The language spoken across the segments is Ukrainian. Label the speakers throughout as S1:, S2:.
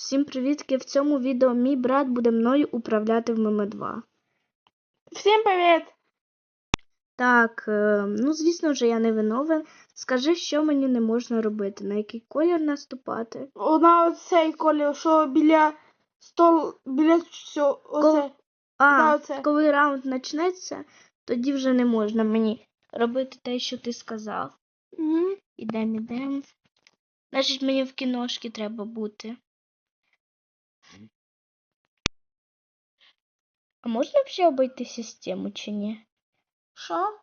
S1: Всім привітки! В цьому відео мій брат буде мною управляти в ММ 2.
S2: Всім привіт!
S1: Так, е, ну звісно вже я не виновен. Скажи, що мені не можна робити, на який колір наступати.
S2: На оцей колір, що біля стол, біля цього, оце.
S1: А,
S2: оце.
S1: коли раунд почнеться, тоді вже не можна мені робити те, що ти сказав.
S2: Мгм.
S1: Ідем, ідем. Значить, мені в кіношки треба бути. А можна взагалі обійти систему чи ні?
S2: Що?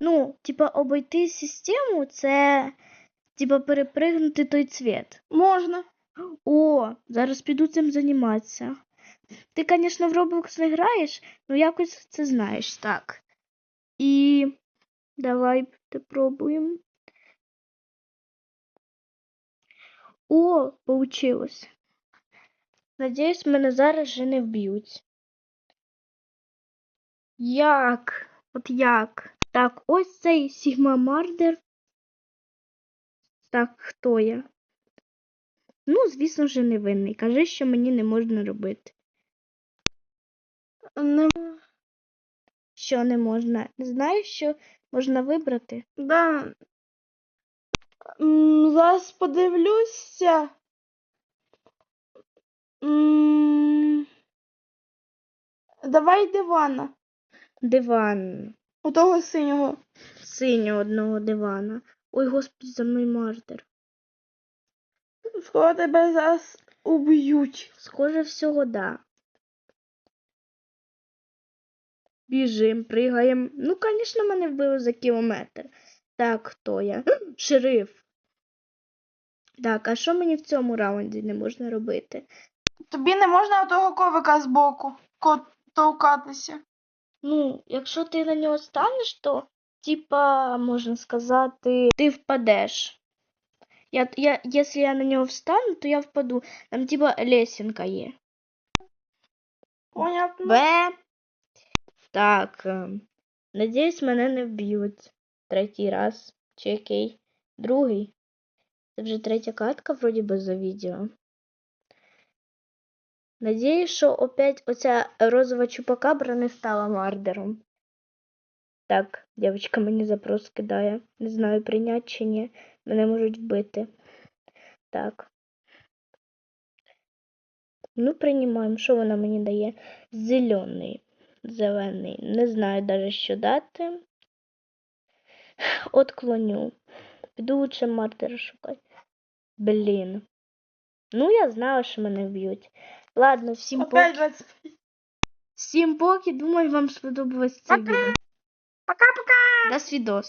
S1: Ну, типа, обійти систему це типа перепригнути той цвіт.
S2: Можна.
S1: О, зараз піду цим займатися. Ти, звісно, в Roblox не граєш, ну якось це знаєш, так. І давай попробуємо. О, получилось. Надіюсь, мене зараз вже не вб'ють. Як? От як? Так, ось цей Сігма Мардер. Так, хто я? Ну, звісно ж, невинний. Кажи, що мені не можна робити.
S2: Не...
S1: Що не можна? Знаєш, що можна вибрати?
S2: Да. М, Зараз подивлюся. М, Давай дивана.
S1: Диван.
S2: У того синього.
S1: Синього одного дивана. Ой, господи, за мною мардер.
S2: Скоро тебе зараз уб'ють.
S1: Схоже, всього да. Біжим, пригаємо. Ну, звісно, мене вбили за кілометр. Так, хто я? Шериф. Так, а що мені в цьому раунді не можна робити?
S2: Тобі не можна того ковика збоку толкатися.
S1: Ну, якщо ти на нього станеш, то, типа, можна сказати, ти впадеш. Я, я, якщо я на нього встану, то я впаду. Там, типа, лесенка є.
S2: Понятно.
S1: Б. Так. ем, Надіюсь, мене не вб'ють. Третій раз. Чи який? Другий. Це вже третя катка, вроді би, за відео. Надіюсь, що опять оця розова чупакабра не стала мардером. Так, дівчинка мені запрос кидає. Не знаю, прийняти чи ні. Мене можуть вбити. Так. Ну, приймаємо. Що вона мені дає? Зелений. Зелений. Не знаю навіть, що дати. Отклоню. Піду лучше мартера шукати. Блін. Ну, я знала, що мене вб'ють. Ладно, всім
S2: Опять
S1: поки.
S2: 20.
S1: Всім поки. Думаю, вам сподобалось це
S2: Пока.
S1: відео.
S2: Пока-пока.
S1: До свідос.